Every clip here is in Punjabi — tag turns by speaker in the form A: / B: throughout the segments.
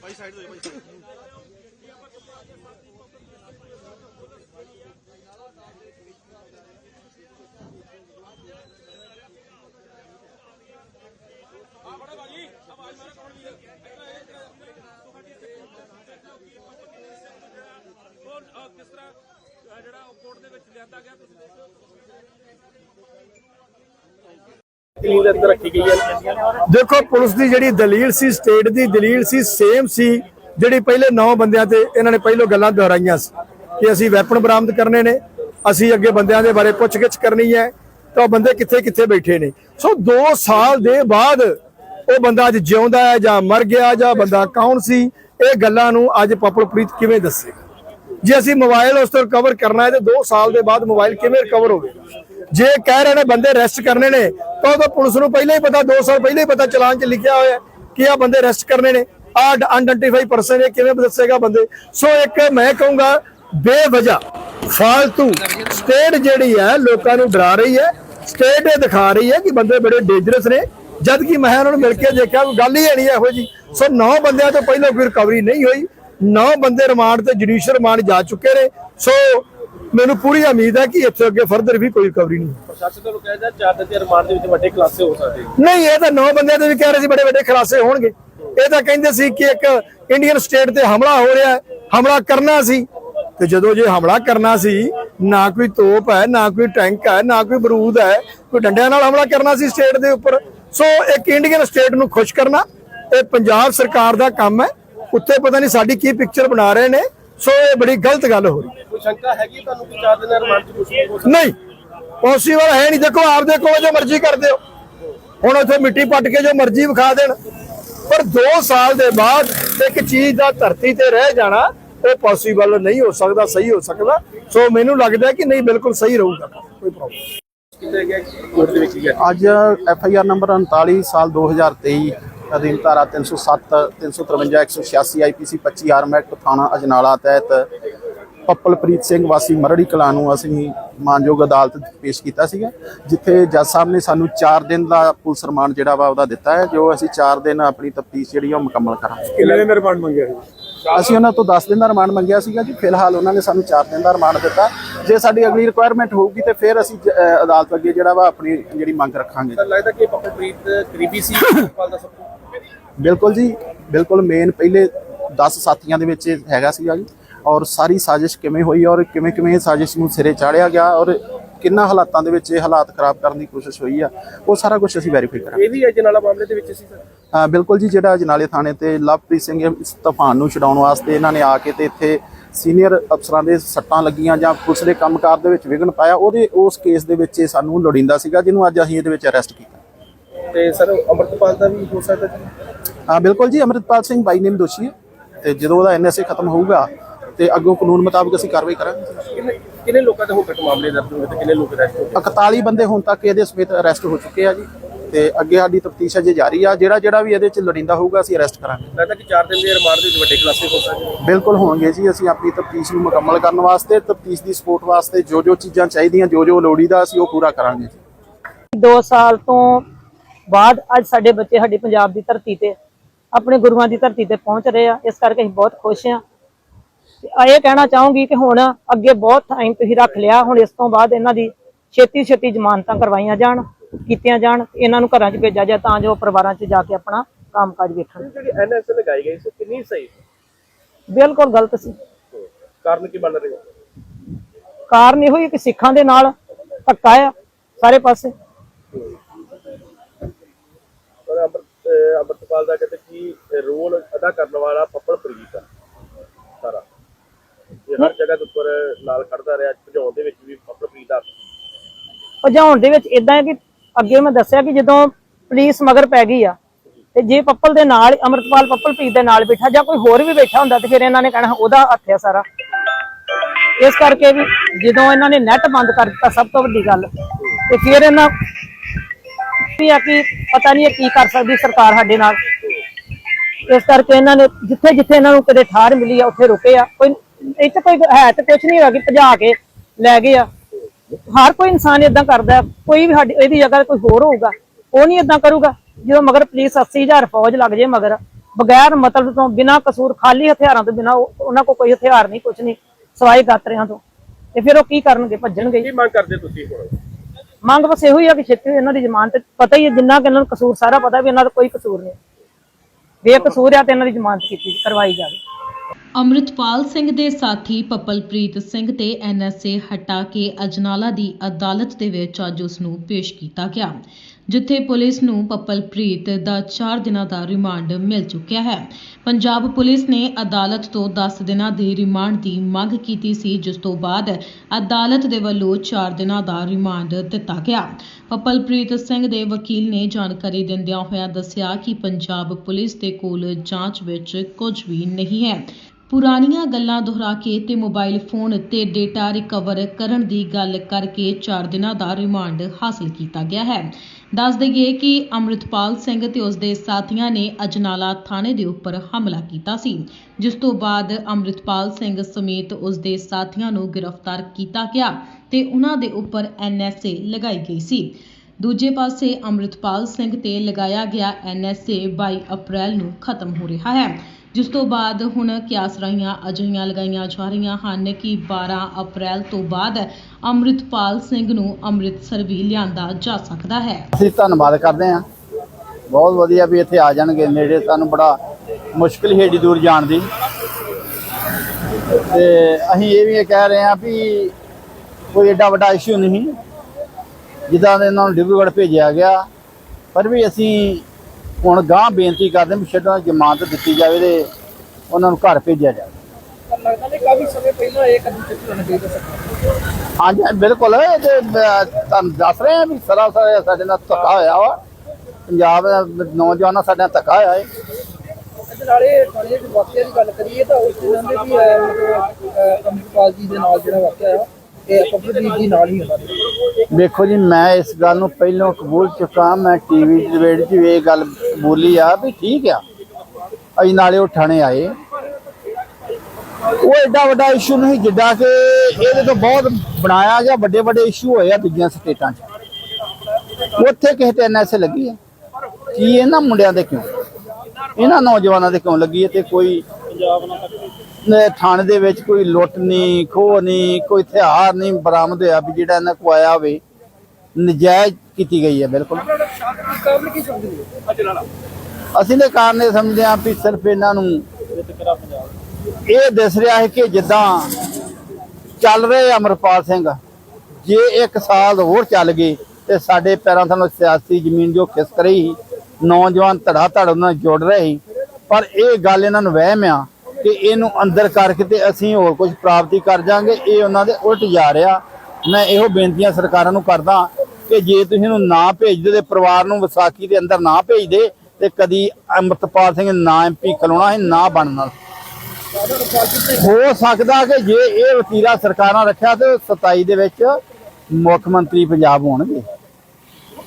A: ਭਾਈ ਸਾਈਡ ਤੋਂ ਭਾਈ
B: ਹੋਰ ਅਹ, ਕਿਸ ਤਰ੍ਹਾਂ ਅਹ, ਜਿਹੜਾ ਉਹ ਕੋਰਟ ਦੇ ਵਿੱਚ ਲਿਆਂਦਾ ਗਿਆ ਤੁਸੀਂ ਦੱਸੋ
C: ਦੇਖੋ, ਪੁਲਿਸ ਦੀ ਜਿਹੜੀ ਦਲੀਲ ਸੀ, ਸਟੇਟ ਦੀ ਦਲੀਲ ਸੀ ਸੇਮ ਸੀ, ਜਿਹੜੀ ਪਹਿਲੇ 9 ਬੰਦਿਆਂ ਤੇ ਇਹਨਾਂ ਨੇ ਪਹਿਲੋਂ ਗੱਲਾਂ ਦੁਹਰਾਈਆਂ ਸੀ ਕਿ ਅਸੀਂ ਵੈਪਨ ਬਰਾਮਦ ਕਰਨੇ ਨੇ, ਅਸੀਂ ਅੱਗੇ ਬੰਦਿਆਂ ਦੇ ਬਾਰੇ ਪੁੱਛਗਿੱਛ ਕਰਨੀ ਹੈ, ਤਾਂ ਉਹ ਬੰਦੇ ਕਿੱਥੇ ਕਿੱਥੇ ਬੈਠੇ ਨੇ। ਸੋ 2 ਸਾਲ ਦੇ ਬਾਅਦ ਉਹ ਬੰਦਾ ਅੱਜ ਜਿਉਂਦਾ ਹੈ ਜਾਂ ਮਰ ਗਿਆ ਜਾਂ ਬੰਦਾ ਕੌਣ ਸੀ, ਇਹ ਗੱਲਾਂ ਨੂੰ ਅੱਜ ਪਪਲਪ੍ਰੀਤ ਕਿਵੇਂ ਦੱਸੇਗਾ? ਜੇ ਅਸੀਂ ਮੋਬਾਈਲ ਉਸ ਤੋਂ ਰਿਕਵਰ ਕਰਨਾ ਹੈ, ਤੇ 2 ਸਾਲ ਦੇ ਬਾਅਦ ਮੋਬਾਈਲ ਕਿਵੇਂ ਰਿਕਵਰ ਹੋਵੇਗਾ? ਜੇ ਕਹਿ ਰਹੇ ਨੇ ਬੰਦੇ ਰੈਸਟ ਕਰਨੇ ਨੇ, ਤਾਂ ਉਹਦਾ ਪੁਲਿਸ ਨੂੰ ਪਹਿਲਾਂ ਹੀ ਪਤਾ 2 ਸਾਲ ਪਹਿਲਾਂ ਹੀ ਪਤਾ ਚਲਾਨ 'ਚ ਲਿਖਿਆ ਹੋਇਆ ਕਿ ਆ ਬੰਦੇ ਰੈਸਟ ਕਰਨੇ ਨੇ। ਆ ਅਨਡੈਂਟੀਫਾਈ ਪਰਸਨ ਇਹ ਕਿਵੇਂ ਦੱਸੇਗਾ ਬੰਦੇ? ਸੋ ਇੱਕ ਮੈਂ ਕਹੂੰਗਾ ਬੇਵਜਾ ਫਾਲਤੂ ਸਟੇਟ ਜਿਹੜੀ ਹੈ, ਲੋਕਾਂ ਨੂੰ ਡਰਾ ਰਹੀ ਹੈ। ਸਟੇਟ ਇਹ ਦਿਖਾ ਰਹੀ ਹੈ ਕਿ ਬੰਦੇ ਬੜੇ ਡੇਂਜਰਸ ਨੇ। ਜਦ ਕਿ ਮੈਂ ਉਹਨਾਂ ਨੂੰ ਮਿਲ ਕੇ ਦੇਖਿਆ, ਕੋਈ ਗੱਲ ਹੀ ਹੈ ਨਹੀਂ ਇਹੋ ਜੀ ਸੋ 9 ਬੰਦਿਆਂ ਤੋਂ ਪਹਿਲਾਂ ਕੋਈ ਰਿਕਵਰੀ ਨਹੀਂ ਹੋਈ। 9 ਬੰਦੇ ਰਿਮਾਂਡ ਤੇ ਜੁਡੀਸ਼ੀਅਲ ਰਿਮਾਂਡ ਜਾ ਚੁੱਕੇ ਨੇ। ਸੋ ਮੈਨੂੰ ਪੂਰੀ ਉਮੀਦ ਹੈ ਕਿ ਇੱਥੇ ਅੱਗੇ ਫਰਦਰ ਵੀ ਕੋਈ ਰਿਕਵਰੀ ਨਹੀਂ
D: ਪ੍ਰਸ਼ਾਸਨ ਵੱਲੋਂ ਕਿਹਾ ਜਾ ਚਾਰ ਦੇ ਰਿਮਾਂਡ ਦੇ ਵਿੱਚ ਵੱਡੇ ਖੁਲਾਸੇ ਹੋ ਸਕਦੇ
C: ਨਹੀਂ ਇਹ ਤਾਂ 9 ਬੰਦਿਆਂ ਦੇ ਵੀ ਕਹਿ ਰਹੇ ਸੀ ਬੜੇ ਵੱਡੇ ਖੁਲਾਸੇ ਹੋਣਗੇ। ਇਹ ਤਾਂ ਕਹਿੰਦੇ ਸੀ ਕਿ ਇੱਕ ਇੰਡੀਅਨ ਸਟੇਟ ਤੇ ਹਮਲਾ ਹੋ ਰਿਹਾ ਹੈ ਹਮਲਾ ਕਰਨਾ ਸੀ। ਤੇ ਜਦੋਂ ਜੇ ਹਮਲਾ ਕਰਨਾ ਸੀ ਨਾ ਕੋਈ ਤੋਪ ਹੈ ਨਾ ਕੋਈ ਟੈਂਕ ਹੈ ਨਾ ਕੋਈ ਬਰੂਦ ਹੈ ਕੋਈ ਡੰਡਿਆਂ ਨਾਲ ਹਮਲਾ ਕਰਨਾ ਸੀ ਸਟੇਟ ਦੇ ਉੱਪਰ। ਸੋ ਇੱਕ ਇੰਡੀਅਨ ਸਟੇਟ ਨੂੰ ਖੁਸ਼ ਕਰਨਾ ਇਹ ਪੰਜਾਬ ਸਰਕਾਰ ਦਾ ਕੰਮ ਹੈ। ਉੱਥੇ ਪਤਾ ਨਹੀਂ ਸਾਡੀ ਕੀ ਪਿਕਚਰ ਬਣਾ ਰਹੇ ਨੇ। ਸੋ ਇਹ ਬੜੀ ਗਲਤ ਗੱਲ ਹੋ ਰਹੀ। ਹੈ
D: ਕੋਈ ਸ਼ੰਕਾ ਹੈਗੀ ਤੁਹਾਨੂੰ ਕਿ ਚਾਰ ਦਿਨ ਦੇ ਰਿਮਾਂਡ 'ਚ ਕੁਝ ਨਹੀਂ ਹੋ ਸਕਦਾ?
C: ਨਹੀਂ ਪੋਸੀਬਲ ਹੈ ਨਹੀਂ। ਦੇਖੋ ਆਪਦੇ ਕੋਲ ਜੋ ਮਰਜ਼ੀ ਕਰਦੇ ਹੋ ਹੁਣ ਉੱਥੇ ਮਿੱਟੀ ਪੱਟ ਕੇ ਜੋ ਮਰਜ਼ੀ ਵਿਖਾ ਦੇਣ। ਪਰ 2 ਸਾਲ ਦੇ ਬਾਅਦ ਇੱਕ ਚੀਜ਼ ਦਾ ਧਰਤੀ ਤੇ ਰਹਿ ਜਾਣਾ ਇਹ ਪੋਸੀਬਲ ਨਹੀਂ ਹੋ ਸਕਦਾ ਸਹੀ ਹੋ ਸਕਦਾ। ਸੋ ਮੈਨੂੰ ਲੱਗਦਾ ਕਿ ਨਹੀਂ ਬਿਲਕੁਲ ਸਹੀ ਰਹੂਗਾ। ਕੋਈ ਪ੍ਰੋਬਲਮ
E: ਅੱਜ ਐਫ ਆਈ ਆਰ ਨੰਬਰ 39 ਸਾਲ 2023 ਅਧੀਨ ਧਾਰਾ 307 353 186 ਆਈਪੀਸੀ 25 ਆਰਮ ਐਕਟ ਥਾਣਾ ਅਜਨਾਲਾ ਤਹਿਤ ਪੱਪਲਪ੍ਰੀਤ ਸਿੰਘ ਵਾਸੀ ਮਰੜੀ ਕਲਾਂ ਨੂੰ ਅਸੀਂ ਮਾਨਯੋਗ ਅਦਾਲਤ ਪੇਸ਼ ਕੀਤਾ ਸੀਗਾ ਜਿੱਥੇ ਜੱਜ ਸਾਹਿਬ ਨੇ ਸਾਨੂੰ 4 ਦਿਨ ਦਾ ਪੁਲਿਸ ਰਿਮਾਂਡ ਜਿਹੜਾ ਵਾ ਉਹਦਾ ਦਿੱਤਾ ਹੈ ਜੋ ਅਸੀਂ 4 ਦਿਨ ਆਪਣੀ ਤਫਤੀਸ਼ ਜਿਹੜੀ ਉਹ ਮੁਕੰਮਲ ਕਰਾਂਗੇ।
C: ਕਿੰਨੇ ਦਿਨ ਰਿਮਾਂਡ ਮੰਗਿਆ
E: ਅਸੀਂ ਉਹਨਾਂ ਤੋਂ 10 ਦਿਨ ਦਾ ਰਿਮਾਂਡ ਮੰਗਿਆ ਸੀਗਾ ਜੀ ਫਿਲਹਾਲ ਉਹਨਾਂ ਨੇ ਸਾਨੂੰ 4 ਦਿਨ ਦਾ ਰਿਮਾਂਡ ਦਿੱਤਾ। ਜੇ ਸਾਡੀ ਅਗਲੀ ਰਿਕੁਆਇਰਮੈਂਟ ਹੋਊਗੀ ਤੇ ਫਿਰ ਅਸੀਂ ਅਦਾਲਤ ਅੱਗੇ ਜਿਹੜਾ ਵਾ ਆਪਣੀ ਜਿਹੜੀ ਮੰਗ ਰੱਖਾਂਗੇ।
D: ਲੱਗਦਾ ਕਿ ਪਪਲਪ੍ਰੀਤ ਕਰੀਬੀ ਸੀ ਪਾਲ ਦਾ ਸਭ ਤੋਂ
E: ਬਿਲਕੁਲ ਜੀ ਬਿਲਕੁਲ ਮੇਨ ਪਹਿਲੇ 10 ਸਾਥੀਆਂ ਦੇ ਵਿੱਚ ਹੈਗਾ ਸੀਗਾ ਜੀ। ਔਰ ਸਾਰੀ ਸਾਜ਼ਿਸ਼ ਕਿਵੇਂ ਹੋਈ ਔਰ ਕਿਵੇਂ ਕਿਵੇਂ ਸਾਜ਼ਿਸ਼ ਨੂੰ ਸਿਰੇ ਚਾੜਿਆ ਗਿਆ ਔਰ ਕਿੰਨਾ ਹਾਲਾਤਾਂ ਦੇ ਵਿੱਚ ਇਹ ਹਾਲਾਤ ਖਰਾਬ ਕਰਨ ਦੀ ਕੋਸ਼ਿਸ਼ ਹੋਈ ਆ ਉਹ ਸਾਰਾ ਕੁਝ ਅਸੀਂ ਵੈਰੀਫਾਈ ਕਰਾਂਗੇ।
D: ਇਹ ਵੀ ਅਜਨਾਲਾ ਮਾਮਲੇ ਦੇ ਵਿੱਚ ਸੀ ਸਰ?
E: ਅ, ਬਿਲਕੁਲ ਜੀ ਜਿਹੜਾ ਜਨਾਲੇ ਥਾਣੇ ਤੇ ਲਵਪ੍ਰੀਤ ਸਿੰਘ ਇਸ ਤੂਫਾਨ ਨੂੰ ਛਡਾਉਣ ਵਾਸਤੇ ਇਹਨਾਂ ਨੇ ਆ ਕੇ ਤੇ ਇੱਥੇ ਸੀਨੀਅਰ ਅਫਸਰਾਂ ਦੇ ਸੱਟਾਂ ਲੱਗੀਆਂ ਜਾਂ ਪੁਲਿਸ ਦੇ ਕੰਮਕਾਰ ਦੇ ਵਿੱਚ ਵਿਘਨ ਪਾਇਆ ਉਹਦੇ ਉਸ ਕੇਸ ਦੇ ਵਿੱਚ ਇਹ ਸਾਨੂੰ ਲੋੜੀਂਦਾ ਸੀਗਾ ਜਿਹਨੂੰ ਅੱਜ ਅਸੀਂ ਇਹਦੇ ਵਿੱਚ ਅਰੈਸਟ ਕੀਤਾ।
D: ਤੇ ਸਰ ਅੰਮ੍ਰਿਤਪਾਲ ਦਾ ਵੀ ਹੋ ਸਕਦਾ ਜੀ?
E: ਹਾਂ ਬਿਲਕੁਲ ਜੀ ਅਮਰਿਤਪਾਲ ਸਿੰਘ ਬਾਈ ਨੇਮ ਦੋਸ਼ੀ ਹੈ ਤੇ ਜਦੋਂ ਉਹਦਾ ਐਨਐਸਏ ਖਤਮ ਹੋਊਗਾ ਤੇ ਅੱਗੋਂ ਕਾਨੂੰਨ ਮੁਤਾਬਕ ਅਸੀਂ ਕਾਰਵਾਈ ਕਰਾਂਗੇ।
D: ਕਿੰਨੇ ਕਿੰਨੇ ਲੋਕਾਂ ਦੇ ਹੁਣ ਤੱਕ ਮਾਮਲੇ ਦਰਜ ਹੋਏ ਤੇ ਕਿੰਨੇ ਲੋਕ ਅਰੈਸਟ ਹੋ
E: 41 ਬੰਦੇ ਹੁਣ ਤੱਕ ਇਹਦੇ ਸਮੇਤ ਅਰੈਸਟ ਹੋ ਚੁੱਕੇ ਆ ਜੀ ਤੇ ਅੱਗੇ ਸਾਡੀ ਤਫਤੀਸ਼ ਅਜੇ ਜਾਰੀ ਆ। ਜਿਹੜਾ ਜਿਹੜਾ ਵੀ ਇਹਦੇ ਚ ਲੋੜੀਂਦਾ ਹੋਊਗਾ ਅਸੀਂ ਅਰੈਸਟ ਕਰਾਂਗੇ।
D: ਲੱਗਦਾ ਕਿ ਚਾਰ ਦਿਨ ਦੇ ਰਿਮਾਂਡ ਦੇ ਵੱਡੇ ਖੁਲਾਸੇ ਹੋ ਸਕਦੇ
E: ਬਿਲਕੁਲ ਹੋਣਗੇ ਜੀ ਅਸੀਂ ਆਪਣੀ ਤਫਤੀਸ਼ ਨੂੰ ਮੁਕੰਮਲ ਕਰਨ ਵਾਸਤੇ ਤਫਤੀਸ਼ ਦੀ ਸਪੋਰਟ ਵਾਸਤੇ ਜੋ ਜੋ ਚੀਜ਼ਾਂ ਚਾਹੀਦੀਆਂ ਜੋ ਜੋ ਲੋੜੀਦਾ ਅਸੀਂ ਉਹ ਪੂਰਾ ਕਰਾਂਗੇ ਜੀ।
F: 2 ਸਾਲ ਤੋਂ ਬਾਅਦ ਅੱਜ ਸਾਡੇ ਬੱਚੇ ਸਾਡੀ ਪੰਜਾਬ ਦੀ ਧਰਤੀ ਤੇ ਆਪਣੇ ਗੁਰੂਆਂ ਦੀ ਧਰਤੀ ਤੇ ਪਹੁੰਚ ਰਹੇ ਆ ਇਸ ਕਰਕੇ ਅਸੀਂ ਬਹੁਤ ਖੁਸ਼ ਆ ਇਹ ਕਹਿਣਾ ਚਾਹੂੰਗੀ ਕਿ ਹੁਣ ਅੱਗੇ ਬਹੁਤ ਟਾਈਮ ਤੁਸੀਂ ਰੱਖ ਲਿਆ ਹੁਣ ਇਸ ਤੋਂ ਬਾਅਦ ਇਹਨਾਂ ਦੀ ਛੇਤੀ ਛੇਤੀ ਜ਼ਮਾਨਤਾਂ ਕਰਵਾਈਆਂ ਜਾਣ ਕੀਤੀਆਂ ਜਾਣ ਇਹਨਾਂ ਨੂੰ ਘਰਾਂ 'ਚ ਭੇਜਿਆ ਜਾਏ ਤਾਂ ਜੋ ਪਰਿਵਾਰਾਂ 'ਚ ਜਾ ਕੇ ਆਪਣਾ ਕੰਮਕਾਜ ਵੇਖਣ।
D: ਜਿਹੜੀ ਐਨਐਸ ਲਗਾਈ ਗਈ ਸੀ ਕਿੰਨੀ ਸਹੀ
F: ਬਿਲਕੁਲ ਗਲਤ ਸੀ।
D: ਕਾਰਨ ਕੀ ਬਣ ਰਿਹਾ?
F: ਕਾਰਨ ਇਹੋ ਹੀ ਕਿ ਸਿੱਖਾਂ ਦੇ ਨਾਲ ਧੱਕਾ ਆ ਸਾਰੇ ਪਾਸੇ
D: ਪਰ ਅੰਮ੍ਰਿਤ ਅਹ ਅੰਮ੍ਰਿਤਪਾਲ ਦਾ ਕਹਿੰਦੇ ਕਿ ਰੋਲ ਅਦਾ ਕਰਨ ਵਾਲਾ ਪੱਪਲ ਪ੍ਰੀਤ ਆ। ਸਾਰਾ। ਇਹ ਹਰ ਜਗ੍ਹਾ ਦੇ ਉੱਪਰ ਨਾਲ ਖੜਦਾ ਰਿਹਾ, ਭਜਾਉਣ ਦੇ ਵਿੱਚ ਵੀ ਪੱਪਲ ਪ੍ਰੀਤ ਆ
F: ਭਜਾਉਣ ਦੇ ਵਿੱਚ ਇਦਾਂ ਹੈ ਕਿ ਅੱਗੇ ਮੈਂ ਦੱਸਿਆ ਕਿ ਜਦੋਂ ਪੁਲਿਸ ਮਗਰ ਪੈ ਗਈ ਆ, ਤੇ ਜੇ ਪੱਪਲ ਦੇ ਨਾਲ, ਅਮਰਤਪਾਲ ਪੱਪਲ ਪ੍ਰੀਤ ਦੇ ਨਾਲ ਬੈਠਾ ਜਾਂ ਕੋਈ ਹੋਰ ਵੀ ਬੈਠਾ ਹੁੰਦਾ, ਤੇ ਫਿਰ ਇਹਨਾਂ ਨੇ ਕਹਿਣਾ, ਉਹਦਾ ਹੱਥ ਆ ਸਾਰਾ। ਇਸ ਕਰਕੇ ਵੀ ਜਦੋਂ ਇਹਨਾਂ ਨੇ ਨੈਟ ਬੰਦ ਕਰ ਦਿੱਤਾ, ਸਭ ਤੋਂ ਵੱਡੀ ਗੱਲ, ਤੇ ਫਿਰ ਇਹਨਾਂ ਵੀ ਆ ਕਿ ਪਤਾ ਨਹੀਂ ਇਹ ਕੀ ਕਰ ਸਕਦੀ ਸਰਕਾਰ ਸਾਡੇ ਨਾਲ। ਇਸ ਕਰਕੇ ਇਹਨਾਂ ਨੇ ਜਿੱਥੇ ਜਿੱਥੇ ਇਹਨਾਂ ਨੂੰ ਕਦੇ ਠਾਰ ਮਿਲੀ ਆ, ਉੱਥੇ ਰੁਕੇ ਆ। ਕੋਈ ਇੱਥੇ ਕੋਈ ਹੈ ਤੇ ਕੁਝ ਨਹੀਂ ਹੈਗਾ ਕਿ ਭਜਾ ਕੇ ਲੈ ਗਏ ਆ। ਹਰ ਕੋਈ ਇਨਸਾਨ ਇਦਾਂ ਕਰਦਾ, ਕੋਈ ਵੀ ਸਾਡੀ, ਇਹਦੀ ਜਗ੍ਹਾ ਕੋਈ ਹੋਰ ਹੋਊਗਾ, ਉਹ ਨਹੀਂ ਇਦਾਂ ਕਰੂਗਾ, ਜਦੋਂ ਮਗਰ ਪੁਲਿਸ 80000 ਫੌਜ ਲੱਗ ਜੇ ਮਗਰ, ਬਗੈਰ ਮਤਲਬ ਤੋਂ, ਬਿਨਾਂ ਕਸੂਰ, ਖਾਲੀ ਹਥਿਆਰਾਂ ਤੋਂ ਬਿਨਾਂ ਉਹਨਾਂ ਕੋਲ ਕੋਈ ਹਥਿਆਰ ਨਹੀਂ ਕੁਝ ਨਹੀਂ, ਸਵਾਈ ਗਾਤਰਿਆਂ ਤੋਂ। ਤੇ ਫਿਰ ਉਹ ਕੀ ਕਰਨਗੇ, ਭੱਜਣਗੇ
D: ਕੀ ਮੰਗ ਕਰਦੇ ਤੁਸੀਂ ਹੁਣ?
F: ਮੰਗ ਬਸ ਇਹੋ ਹੀ ਆ ਕਿ ਛੇਤੀ ਇਹਨਾਂ ਦੀ ਜ਼ਮਾਨਤ ਪਤਾ ਹੀ ਹੈ, ਜਿੰਨਾ ਕਿ ਇਹਨਾਂ ਨੂੰ ਕਸੂਰ ਸਾਰਾ ਪਤਾ ਵੀ ਇਹਨਾਂ ਦਾ ਕੋਈ ਕਸੂਰ ਨਹੀਂ। ਬੇਕਸੂਰ ਆ ਤੇ ਇਹਨਾਂ ਦੀ ਜ਼ਮਾਨਤ ਕੀਤੀ, ਕਰਵਾਈ ਜਾਵੇ।
G: ਅੰਮ੍ਰਿਤਪਾਲ ਸਿੰਘ ਦੇ ਸਾਥੀ ਪਪਲਪ੍ਰੀਤ ਸਿੰਘ ਤੇ ਐਨਐਸਏ ਹਟਾ ਕੇ ਅਜਨਾਲਾ ਦੀ ਅਦਾਲਤ ਦੇ ਵਿੱਚ ਅੱਜ ਉਸ ਨੂੰ ਪੇਸ਼ ਕੀਤਾ ਗਿਆ। ਜਿੱਥੇ ਪੁਲਿਸ ਨੂੰ ਪਪਲਪ੍ਰੀਤ ਦਾ 4 ਦਿਨਾਂ ਦਾ ਰਿਮਾਂਡ ਮਿਲ ਚੁੱਕਿਆ ਹੈ। ਪੰਜਾਬ ਪੁਲਿਸ ਨੇ ਅਦਾਲਤ ਤੋਂ 10 ਦਿਨਾਂ ਦੇ ਰਿਮਾਂਡ ਦੀ ਮੰਗ ਕੀਤੀ ਸੀ, ਜਿਸ ਤੋਂ ਬਾਅਦ ਅਦਾਲਤ ਦੇ ਵੱਲੋਂ 4 ਦਿਨਾਂ ਦਾ ਰਿਮਾਂਡ ਦਿੱਤਾ ਗਿਆ। ਪਪਲਪ੍ਰੀਤ ਸਿੰਘ ਦੇ ਵਕੀਲ ਨੇ ਜਾਣਕਾਰੀ ਦਿੰਦਿਆਂ ਹੋਇਆਂ ਦੱਸਿਆ ਕਿ ਪੰਜਾਬ ਪੁਲਿਸ ਦੇ ਕੋਲ ਜਾਂਚ ਵਿੱਚ ਕੁਝ ਵੀ ਨਹੀਂ ਹੈ। ਪੁਰਾਣੀਆਂ ਗੱਲਾਂ ਦੁਹਰਾ ਕੇ ਤੇ ਮੋਬਾਈਲ ਫੋਨ ਤੇ ਡੇਟਾ ਰਿਕਵਰ ਕਰਨ ਦੀ ਗੱਲ ਕਰਕੇ 4 ਦਿਨਾਂ ਦਾ ਰਿਮਾਂਡ ਹਾਸਲ ਕੀਤਾ ਗਿਆ ਹੈ। ਦੱਸ ਦਈਏ ਕਿ ਅੰਮ੍ਰਿਤਪਾਲ ਸਿੰਘ ਤੇ ਉਸ ਦੇ ਸਾਥੀਆਂ ਨੇ ਅਜਨਾਲਾ ਥਾਣੇ ਦੇ ਉੱਪਰ ਹਮਲਾ ਕੀਤਾ ਸੀ, ਜਿਸ ਤੋਂ ਬਾਅਦ ਅੰਮ੍ਰਿਤਪਾਲ ਸਿੰਘ ਸਮੇਤ ਉਸ ਦੇ ਸਾਥੀਆਂ ਨੂੰ ਗ੍ਰਿਫਤਾਰ ਕੀਤਾ ਗਿਆ ਤੇ ਉਹਨਾਂ ਦੇ ਉੱਪਰ ਐਨਐਸਏ ਲਗਾਈ ਗਈ ਸੀ। ਦੂਜੇ ਪਾਸੇ ਅੰਮ੍ਰਿਤਪਾਲ ਸਿੰਘ ਤੇ ਲਗਾਇਆ ਗਿਆ ਐਨਐਸਏ 22 ਅਪ੍ਰੈਲ ਨੂੰ ਖਤਮ ਹੋ ਰਿਹਾ ਹੈ। ਜਿਸ ਤੋਂ ਬਾਅਦ ਹੁਣ ਕਿਆਸਰਾਈਆਂ ਅਜਿਹੀਆਂ ਲਗਾਈਆਂ ਜਾ ਰਹੀਆਂ ਹਨ ਕਿ 12 ਅਪ੍ਰੈਲ ਤੋਂ ਬਾਅਦ ਅੰਮ੍ਰਿਤਪਾਲ ਸਿੰਘ ਨੂੰ ਅੰਮ੍ਰਿਤਸਰ ਵੀ ਲਿਆਂਦਾ ਜਾ ਸਕਦਾ ਹੈ।
H: ਅਸੀਂ ਧੰਨਵਾਦ ਕਰਦੇ ਹਾਂ। ਬਹੁਤ ਵਧੀਆ ਵੀ ਇੱਥੇ ਆ ਜਾਣਗੇ ਨੇੜੇ, ਸਾਨੂੰ ਬੜਾ ਮੁਸ਼ਕਿਲ ਹੀ ਏਡੀ ਦੂਰ ਜਾਣ ਦੀ। ਤੇ ਅਸੀਂ ਇਹ ਵੀ ਕਹਿ ਰਹੇ ਹਾਂ ਵੀ ਕੋਈ ਏਡਾ ਵੱਡਾ ਇਸ਼ੂ ਨਹੀਂ, ਜਿੱਦਾਂ ਦੇ ਇਹਨਾਂ ਨੂੰ ਡਿਬਰੂਗੜ੍ਹ ਭੇਜਿਆ ਗਿਆ। ਪਰ ਵੀ ਅਸੀਂ ਹੁਣ ਗਾਂ ਬੇਨਤੀ ਕਰਦੇ ਵੀ ਛੱਡਾਂ ਜ਼ਮਾਨਤ ਦਿੱਤੀ ਜਾਵੇ ਤੇ ਉਹਨਾਂ ਨੂੰ ਘਰ ਭੇਜਿਆ ਜਾਵੇ।
D: ਲੱਗਦਾ ਨਹੀਂ ਕਾਫੀ ਸਮੇਂ ਪਹਿਲਾਂ ਇਹ ਕਦਮ ਚੁੱਕਣਾ ਚਾਹੀਦਾ
H: ਹਾਂਜੀ ਹਾਂਜੀ, ਬਿਲਕੁਲ। ਇਹ ਤੇ ਤੁਹਾਨੂੰ ਦੱਸ ਰਹੇ ਹਾਂ ਵੀ ਸਰਾਸਰ ਸਾਡੇ ਨਾਲ ਧੱਕਾ ਹੋਇਆ ਵਾ। ਪੰਜਾਬ ਦੇ ਨੌਜਵਾਨਾਂ ਸਾਡੇ ਨਾਲ ਧੱਕਾ ਹੋਇਆ ਹੈ
I: ਨਾਲੇ ਥਾਣੇ ਦੇ ਵਾਕਿਆ ਦੀ ਗੱਲ ਕਰੀਏ ਤਾਂ ਉਸ ਦਿਨ ਦੇ ਵੀ ਅੰਮ੍ਰਿਤਪਾਲ ਜੀ ਦੇ ਨਾਲ ਜਿਹੜਾ ਵਾਕਿਆ ਆ ਇਹ ਪਪਰਦੀਪ ਜੀ ਨਾਲ ਹੀ ਹੁੰਦਾ। ਸੀ।
H: ਜੀ, ਮੈਂ ਇਸ ਗੱਲ ਨੂੰ ਪਹਿਲਾਂ ਕਬੂਲ ਚੁੱਕਾ, ਮੈਂ ਟੀਵੀ ਡਿਬੇਟ 'ਚ ਵੀ ਇਹ ਗੱਲ ਬੋਲੀ ਆ ਵੀ ਠੀਕ ਆ। ਅਸੀਂ ਨਾਲੇ ਉਹ ਥਾਣੇ ਆਏ। ਉਹ ਐਡਾ ਵੱਡਾ ਇਸ਼ੂ ਨਹੀਂ ਜਿੱਡਾ ਕਿ ਇਹਦੇ ਤੋਂ ਬਹੁਤ ਬਣਾਇਆ ਗਿਆ ਵੱਡੇ ਵੱਡੇ ਇਸ਼ੂ ਹੋਏ ਆ ਦੂਜੀਆਂ ਸਟੇਟਾਂ 'ਚ। ਉੱਥੇ ਕਿਸੇ ਤੇ ਐਨਐਸਏ ਲੱਗੀ ਹੈ ਕੀ ਇਹਨਾਂ ਮੁੰਡਿਆਂ ਦੇ ਕਿਉਂ? ਇਹਨਾਂ ਨੌਜਵਾਨਾਂ ਦੇ ਕਿਉਂ ਲੱਗੀ ਹੈ ਤੇ ਕੋਈ ਨੇ ਥਾਣੇ ਦੇ ਵਿੱਚ ਕੋਈ ਲੁੱਟ ਨਹੀਂ ਖੋਹ ਨਹੀਂ ਕੋਈ ਹਥਿਆਰ ਨਹੀਂ ਬਰਾਮਦ ਹੋਇਆ ਵੀ ਜਿਹੜਾ ਇਹਨਾਂ ਕੋ ਆਇਆ ਹੋਵੇ ਨਜਾਇਜ਼ ਕੀਤੀ ਗਈ ਹੈ ਬਿਲਕੁਲ। ਅਸੀਂ ਦੇ ਕਾਰਨ ਇਹ ਸਮਝਦੇ ਹਾਂ ਵੀ ਸਿਰਫ ਇਹਨਾਂ ਨੂੰ ਇਹ ਦਿਸ ਰਿਹਾ ਹੈ ਕਿ ਜਿੱਦਾਂ ਚੱਲ ਰਹੇ ਅਮਰਪਾਲ ਸਿੰਘ ਜੇ ਇੱਕ ਸਾਲ ਹੋਰ ਚੱਲ ਗਏ ਤੇ ਸਾਡੇ ਪੈਰਾਂ ਥੱਲੋਂ ਸਿਆਸੀ ਜ਼ਮੀਨ ਜੋ ਖਿਸਕ ਰਹੀ ਸੀ, ਨੌਜਵਾਨ ਧੜਾ ਧੜ ਉਹਨਾਂ ਜੁੜ ਰਹੇ ਸੀ ਪਰ ਇਹ ਗੱਲ ਇਹਨਾਂ ਨੂੰ ਵਹਿਮ ਆ ਕਿ ਇਹਨੂੰ ਅੰਦਰ ਕਰਕੇ ਤੇ ਅਸੀਂ ਹੋਰ ਕੁਝ ਪ੍ਰਾਪਤੀ ਕਰ ਜਾਾਂਗੇ। ਇਹ ਉਹਨਾਂ ਦੇ ਉਲਟ ਜਾ ਰਿਹਾ। ਮੈਂ ਇਹੋ ਬੇਨਤੀਆਂ ਸਰਕਾਰਾਂ ਨੂੰ ਕਰਦਾ ਕਿ ਜੇ ਤੁਸੀਂ ਇਹਨੂੰ ਨਾ ਭੇਜਦੇ ਤੇ ਪਰਿਵਾਰ ਨੂੰ ਵਿਸਾਖੀ ਦੇ ਅੰਦਰ ਨਾ ਭੇਜਦੇ ਤੇ ਕਦੀ ਅੰਮ੍ਰਿਤਪਾਲ ਸਿੰਘ ਨਾ ਐਮਪੀ ਖਲੋਣਾ ਹੈ ਨਾ ਬਣਨਾ। ਹੋ ਸਕਦਾ ਕਿ ਜੇ ਇਹ ਵਤੀਰਾ ਸਰਕਾਰਾਂ ਰੱਖਿਆ ਤੇ 27 ਦੇ ਵਿੱਚ ਮੁੱਖ ਮੰਤਰੀ ਪੰਜਾਬ ਹੋਣਗੇ।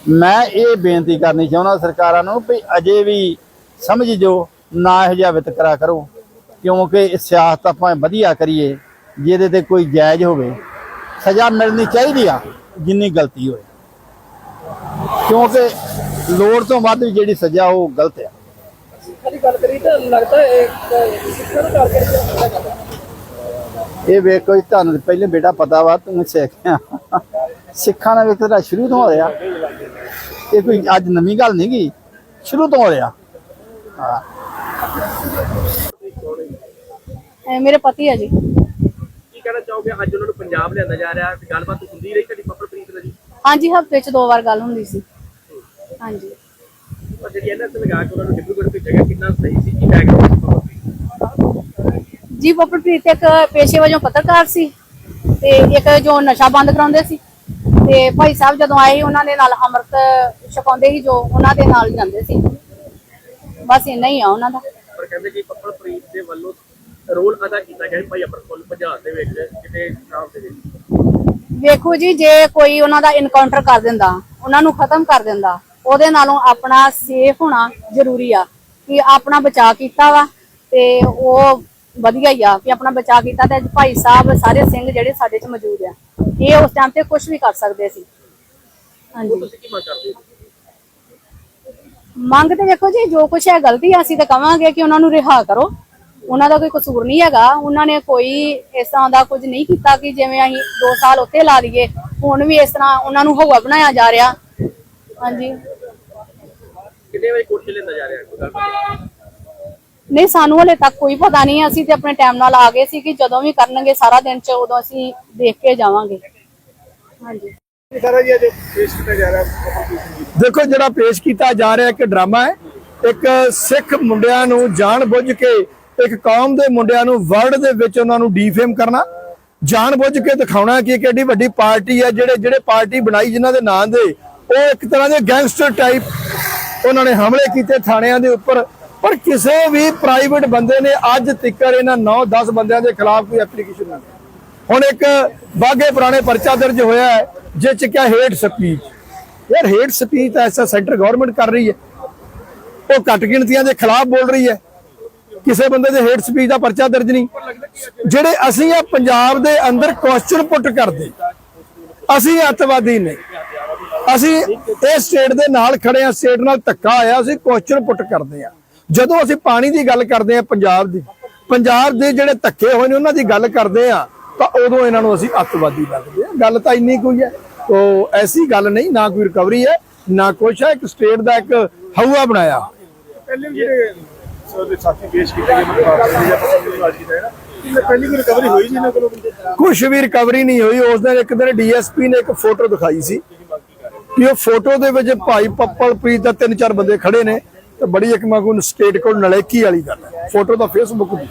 H: ਮੈਂ ਇਹ ਬੇਨਤੀ ਕਰਨੀ ਚਾਹੁੰਦਾ ਸਰਕਾਰਾਂ ਨੂੰ ਵੀ ਅਜੇ ਵੀ ਸਮਝ ਜੋ, ਨਾ ਇਹੋ ਜਿਹਾ ਵਿਤਕਰਾ ਕਰੋ। ਕਿਉਂਕਿ ਸਿਆਸਤ ਆਪਾਂ ਵਧੀਆ ਕਰੀਏ ਜਿਹਦੇ ਤੇ ਕੋਈ ਜਾਇਜ਼ ਹੋਵੇ ਸਜ਼ਾ ਮਿਲਣੀ ਚਾਹੀਦੀ ਆ ਜਿੰਨੀ ਗਲਤੀ ਹੋਏ। ਕਿਉਂਕਿ ਲੋੜ ਤੋਂ ਵੱਧ ਜਿਹੜੀ ਸਜ਼ਾ ਉਹ ਗਲਤ ਆ।
I: ਸਾਡੀ ਗੱਲ ਕਰੀਏ ਤਾਂ ਲੱਗਦਾ ਸਿੱਖਣ ਕਰਕੇ
H: ਇਹ ਵੇਖੋ ਜੀ ਤੁਹਾਨੂੰ ਪਹਿਲੇ ਬੇਟਾ ਪਤਾ ਵਾ ਤੂੰ ਸਿੱਖਿਆ ਸਿੱਖਾਂ ਦਾ ਵੇਖ ਤੇਰਾ ਸ਼ੁਰੂ ਤੋਂ ਹੋ ਰਿਹਾ ਇਹ ਕੋਈ ਅੱਜ ਨਵੀਂ ਗੱਲ ਨਹੀਂ ਗਈ ਸ਼ੁਰੂ ਤੋਂ ਹੋ ਰਿਹਾ ਹਾਂ
J: ਇਹ ਮੇਰੇ ਪਤੀ ਹੈ ਜੀ।
D: ਕੀ ਕਹਿਣਾ ਚਾਹੋਗੇ? ਅੱਜ ਉਹਨਾਂ ਨੂੰ ਪੰਜਾਬ ਲਿਆਂਦਾ ਜਾ ਰਿਹਾ ਗੱਲਬਾਤ ਹੁੰਦੀ ਰਹੀ ਤੁਹਾਡੀ ਪਪਰਪ੍ਰੀਤ ਨਾਲ ਜੀ?
J: ਹਾਂਜੀ ਹਫ਼ਤੇ ਚ ਦੋ ਵਾਰ ਗੱਲ ਹੁੰਦੀ ਸੀ। ਹਾਂਜੀ।
D: ਪਰ ਜਿਹੜੀ ਇਹਨਾਂ ਤੇ ਲਗਾ ਕੇ ਉਹਨਾਂ ਨੂੰ ਡਿਬਰੂਗੜ੍ਹ ਭੇਜਿਆ ਗਿਆ ਕਿੰਨਾ ਸਹੀ ਸੀ? ਕੀ ਬੈਕਗ੍ਰਾਉਂਡ ਸੀ ਪਪਰਪ੍ਰੀਤ
J: ਜੀ ਪਪਰਪ੍ਰੀਤ ਇੱਕ ਪੇਸ਼ੇ ਵਜੋਂ ਪੱਤਰਕਾਰ ਸੀ ਤੇ ਇੱਕ ਜੋ ਨਸ਼ਾ ਬੰਦ ਕਰਾਉਂਦੇ ਸੀ। ਤੇ ਭਾਈ ਸਾਹਿਬ ਜਦੋਂ ਆਏ ਉਹਨਾਂ ਦੇ ਨਾਲ ਅੰਮ੍ਰਿਤ ਛਕਾਉਂਦੇ ਸੀ ਜੋ ਉਹਨਾਂ ਦੇ ਨਾਲ ਜਾਂਦੇ ਸੀ। ਬਸ ਇੰਨਾ ਹੀ ਆ ਉਹਨਾਂ ਦਾ।
D: ਪਰ ਕਹਿੰਦੇ ਕਿ ਪਪਰਪ੍ਰੀਤ ਦੇ ਵੱਲੋਂ ਰੋਲ ਅਦਾ ਕੀਤਾ ਗਿਆ ਭਾਈ ਅਮਰਪਾਲ ਪੰਜਾਬ ਦੇ ਵਿੱਚ ਕਿਤੇ ਸ਼ਾਮ ਦੇ ਵਿੱਚ?
J: ਵੇਖੋ ਜੀ ਜੇ ਕੋਈ ਉਹਨਾਂ ਦਾ ਇਨਕਾਊਂਟਰ ਕਰ ਦਿੰਦਾ ਉਹਨਾਂ ਨੂੰ ਖਤਮ ਕਰ ਦਿੰਦਾ ਉਹਦੇ ਨਾਲੋਂ ਆਪਣਾ ਸੇਫ ਹੋਣਾ ਜ਼ਰੂਰੀ ਆ ਕਿ ਆਪਣਾ ਬਚਾਅ ਕੀਤਾ ਵਾ ਤੇ ਉਹ ਵਧੀਆ ਹੀ ਆ ਕਿ ਆਪਣਾ ਬਚਾਅ ਕੀਤਾ ਤੇ ਭਾਈ ਸਾਹਿਬ ਸਾਰੇ ਸਿੰਘ ਜਿਹੜੇ ਸਾਡੇ ਚ ਮੌਜੂਦ ਆ ਇਹ ਉਸ ਟਾਈਮ ਤੇ ਕੁਝ ਵੀ ਕਰ ਸਕਦੇ ਸੀ। ਹਾਂਜੀ।
D: ਤੁਸੀਂ ਕੀ ਮੰਗ ਕਰਦੇ ਹੋ?
J: ਮੰਗ ਤੇ ਵੇਖੋ ਜੀ ਜੋ ਕੁਛ ਹੈ ਗਲਤੀ ਆ ਅਸੀਂ ਤਾਂ ਕਵਾਂਗੇ ਕਿ ਉਹਨਾਂ ਨੂੰ ਰਿਹਾ ਕਰੋ। ਉਹਨਾਂ ਦਾ ਕੋਈ ਕਸੂਰ ਨਹੀਂ ਹੈਗਾ। ਉਹਨਾਂ ਨੇ ਕੋਈ ਇਸ ਤਰ੍ਹਾਂ ਦਾ ਕੁਝ ਨਹੀਂ ਕੀਤਾ ਕਿ ਜਿਵੇਂ ਅਸੀਂ 2 ਸਾਲ ਉੱਥੇ ਲਾ ਲਈਏ ਹੁਣ ਵੀ ਇਸ ਤਰ੍ਹਾਂ ਉਹਨਾਂ ਨੂੰ ਹਵਾ ਬਣਾਇਆ ਜਾ ਰਿਹਾ। ਹਾਂਜੀ।
D: ਕਿੰਨੇ ਵਜੇ ਕੋਰਟ ਚ ਲੈਂਦਾ ਜਾ ਰਿਹਾ?
J: ਨਹੀਂ। ਸਾਨੂੰ ਹਲੇ ਤੱਕ ਕੋਈ ਪਤਾ ਨਹੀਂ ਅਸੀਂ ਤੇ ਆਪਣੇ ਟਾਈਮ ਨਾਲ ਆ ਗਏ ਸੀ ਕਿ ਜਦੋਂ ਵੀ ਕਰਨਗੇ ਸਾਰਾ ਦਿਨ ਚ ਉਦੋਂ ਅਸੀਂ ਦੇਖ ਕੇ ਜਾਵਾਂਗੇ। ਹਾਂਜੀ।
D: ਸਾਰਾ ਜੀ ਅੱਜ ਪੇਸ਼ ਕੀਤਾ ਜਾ ਰਿਹਾ? ਪੱਪਲ ਪ੍ਰੀਤ ਸਿੰਘ
C: ਦੇਖੋ ਜਿਹੜਾ ਪੇਸ਼ ਕੀਤਾ ਜਾ ਰਿਹਾ ਇੱਕ ਡਰਾਮਾ ਹੈ। ਇੱਕ ਸਿੱਖ ਮੁੰਡਿਆਂ ਨੂੰ ਜਾਣ-ਬੁੱਝ ਕੇ ਇੱਕ ਕੌਮ ਦੇ ਮੁੰਡਿਆਂ ਨੂੰ ਵਰਲਡ ਦੇ ਵਿੱਚ ਉਹਨਾਂ ਨੂੰ ਡੀਫੇਮ ਕਰਨਾ, ਜਾਣ-ਬੁੱਝ ਕੇ ਦਿਖਾਉਣਾ ਕਿ ਕਿੱਡੀ ਵੱਡੀ ਪਾਰਟੀ ਹੈ ਜਿਹੜੇ ਜਿਹੜੇ ਪਾਰਟੀ ਬਣਾਈ ਜਿਨ੍ਹਾਂ ਦੇ ਨਾਂ ਦੇ, ਉਹ ਇੱਕ ਤਰ੍ਹਾਂ ਦੇ ਗੈਂਗਸਟਰ ਟਾਈਪ ਉਹਨਾਂ ਨੇ ਹਮਲੇ ਕੀਤੇ ਥਾਣਿਆਂ ਦੇ ਉੱਪਰ। ਪਰ ਕਿਸੇ ਵੀ ਪ੍ਰਾਈਵੇਟ ਬੰਦੇ ਨੇ ਅੱਜ ਤੱਕ ਇਹਨਾਂ 9-10 ਬੰਦਿਆਂ ਦੇ ਖਿਲਾਫ ਕੋਈ ਐਪਲੀਕੇਸ਼ਨ ਨਹੀਂ ਹੁਣ ਇੱਕ ਬਾਗੇ ਪੁਰਾਣੇ ਪਰਚਾ ਦਰਜ ਹੋਇਆ ਹੈ ਜਿਸ ਚ ਕਿਹਾ ਹੇਟ ਸਪੀਚ ਯਾਰ ਹੇਟ ਸਪੀਚ ਤਾਂ ਐਸਾ ਸੈਂਟਰ ਗਵਰਨਮੈਂਟ ਕਰ ਰਹੀ ਹੈ। ਉਹ ਘੱਟ ਗਿਣਤੀਆਂ ਦੇ ਖਿਲਾਫ ਬੋਲ ਰਹੀ ਹੈ। ਕਿਸੇ ਬੰਦੇ ਦੇ ਹੇਟ ਸਪੀਚ ਦਾ ਪਰਚਾ ਦਰਜ ਨਹੀਂ। ਜਿਹੜੇ ਅਸੀਂ ਆ ਪੰਜਾਬ ਦੇ ਅੰਦਰ ਕੁਐਸਚਨ ਪੁੱਟ ਕਰਦੇ, ਅਸੀਂ ਅੱਤਵਾਦੀ ਨਹੀਂ। ਅਸੀਂ ਇਹ ਸਟੇਟ ਦੇ ਨਾਲ ਖੜੇ ਆ ਸਟੇਟ ਨਾਲ ਧੱਕਾ ਆਇਆ, ਅਸੀਂ ਕੁਐਸਚਨ ਪੁੱਟ ਕਰਦੇ ਆ। ਜਦੋਂ ਅਸੀਂ ਪਾਣੀ ਦੀ ਗੱਲ ਕਰਦੇ ਆ ਪੰਜਾਬ ਦੀ, ਪੰਜਾਬ ਦੇ ਜਿਹੜੇ ਧੱਕੇ ਹੋਏ ਨੇ, ਉਹਨਾਂ ਦੀ ਗੱਲ ਕਰਦੇ ਆ, ਤਾਂ ਉਦੋਂ ਇਹਨਾਂ ਨੂੰ ਅਸੀਂ ਅੱਤਵਾਦੀ ਲੱਗਦੇ ਆ। ਗੱਲ ਤਾਂ ਇੰਨੀ ਕੋਈ ਹੈ ਤੋ ਐਸੀ ਗੱਲ ਨਹੀਂ, ਨਾ ਕੋਈ ਰਿਕਵਰੀ ਹੈ, ਨਾ ਕੁਛ ਹੈ, ਇੱਕ ਸਟੇਟ ਦਾ ਇੱਕ ਹਊਆ ਬਣਾਇਆ।
D: ਪਹਿਲੇ ਜਿਹੜੇ ਉਹਦੇ ਸਾਥੀ ਪੇਸ਼ ਕੀਤੇ ਗਏ ਮਤਲਬ ਜਾਂ ਪੱਪਲ ਪ੍ਰੀਤ ਨਾਲ ਕੀਤਾ ਹੈ ਨਾ ਇਹਨੇ ਪਹਿਲੀ ਕੋਈ ਰਿਕਵਰੀ ਹੋਈ ਜੀ ਇਹਨਾਂ ਕੋਲੋਂ
C: ਕੁਛ ਵੀ ਰਿਕਵਰੀ ਨਹੀਂ ਹੋਈ। ਉਸ ਦਿਨ ਇੱਕ ਦਿਨ ਡੀਐਸਪੀ ਨੇ ਇੱਕ ਫੋਟੋ ਦਿਖਾਈ ਸੀ ਕਿ ਉਹ ਫੋਟੋ ਦੇ ਵਿੱਚ ਭਾਈ ਪੱਪਲ, ਪ੍ਰੀਤ ਦਾ ਤਿੰਨ ਚਾਰ ਬੰਦੇ ਖੜੇ ਨੇ ਤੇ ਬੜੀ ਇੱਕ ਮਗੂ ਸਟੇਟ ਕੋਲ ਨਲੇਕੀ ਵਾਲੀ ਗੱਲ ਹੈ। ਫੋਟੋ ਤਾਂ ਫੇਸਬੁੱਕ ਦੀ